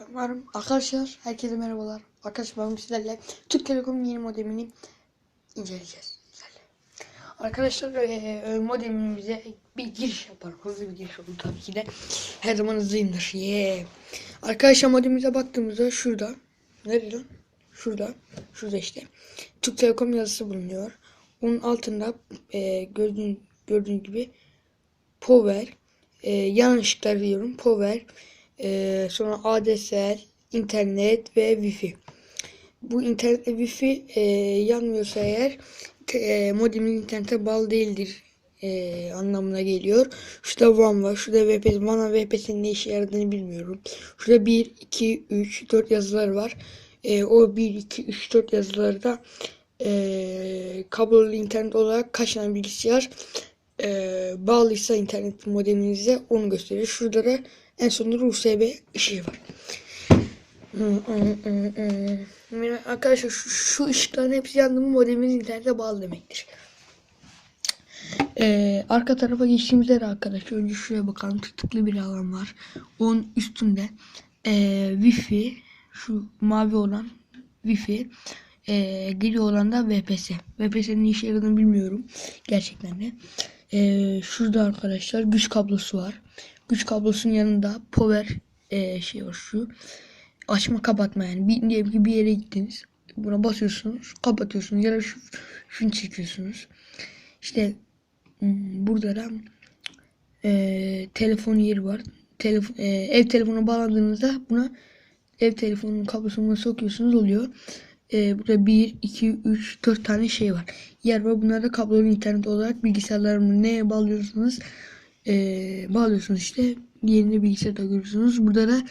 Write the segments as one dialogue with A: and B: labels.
A: Ben. Arkadaşlar herkese merhabalar. Arkadaşlar bugün sizlerle Türk Telekom'un yeni modemini inceleyeceğiz. Sizlerle. Arkadaşlar eee modemimize bir giriş yapalım. Hızlı bir giriş oldu tabii ki de. Her zaman hızlıyımdır. Yeah. Arkadaşlar modemimize baktığımızda şurada. Nerede? Şurada. Şurada işte. Türk Telekom yazısı bulunuyor. Onun altında eee gördüğün, gördüğün gibi Power, e, yan ışıklar diyorum. Power, e, sonra ADSL, internet ve Wi-Fi. Bu internet ve Wi-Fi e, yanmıyorsa eğer e, modemin internete bağlı değildir e, anlamına geliyor. Şurada WAN var. Şurada VPS. WAN'a VPS'in ne işe yaradığını bilmiyorum. Şurada 1, 2, 3, 4 yazılar var. E, o 1, 2, 3, 4 yazıları da e, kablolu internet olarak kaç tane bilgisayar e, bağlıysa internet modeminize onu gösteriyor. Şurada da en sonunda USB ışığı var. Arkadaşlar şu, şu ışıkların hepsi yandı mı modeminiz internete bağlı demektir. Ee, arka tarafa geçtiğimizde de arkadaşlar önce şuraya bakalım tıklı bir alan var. Onun üstünde ee, Wi-Fi şu mavi olan Wi-Fi ee, gri olan da VPS. VPS'nin işe yaradığını bilmiyorum gerçekten de. Ee, şurada arkadaşlar güç kablosu var. Güç kablosunun yanında power ee, şey var şu açma kapatma yani. Bir, diyelim ki bir yere gittiniz. Buna basıyorsunuz, kapatıyorsunuz ya da şu, şunu çekiyorsunuz. İşte hmm, burada da e, telefon yeri var. Telefon, e, ev telefonu bağlandığınızda buna ev telefonunun kablosunu sokuyorsunuz oluyor. E, burada 1, 2, 3, 4 tane şey var. Yer var. Bunlar da kablolu internet olarak bilgisayarlarımı neye bağlıyorsunuz? E, bağlıyorsunuz işte. Yerine bilgisayarda görüyorsunuz. Burada da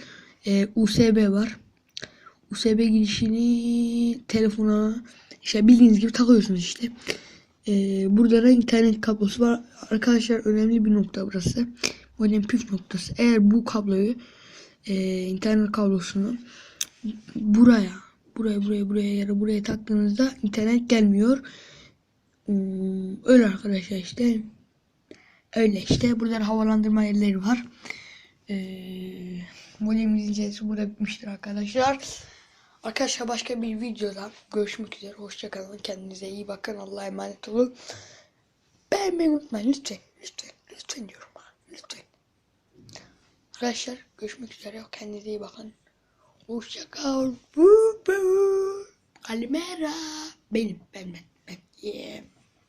A: e, USB var. USB girişini telefona işte bildiğiniz gibi takıyorsunuz işte. E, burada da internet kablosu var. Arkadaşlar önemli bir nokta burası. Modem püf noktası. Eğer bu kabloyu e, internet kablosunu buraya buraya buraya buraya ya buraya taktığınızda internet gelmiyor. Hmm, öyle arkadaşlar işte. Öyle işte. Burada da havalandırma yerleri var. Ee, modemimizin incelemesi burada bitmiştir arkadaşlar. Arkadaşlar başka bir videoda görüşmek üzere. Hoşçakalın. Kendinize iyi bakın. Allah'a emanet olun. Beğenmeyi unutmayın lütfen. Lütfen. Lütfen diyorum. Lütfen. Arkadaşlar görüşmek üzere. Kendinize iyi bakın. Hoşçakal. Kalimera. Benim. Ben ben. Ben. Yeah.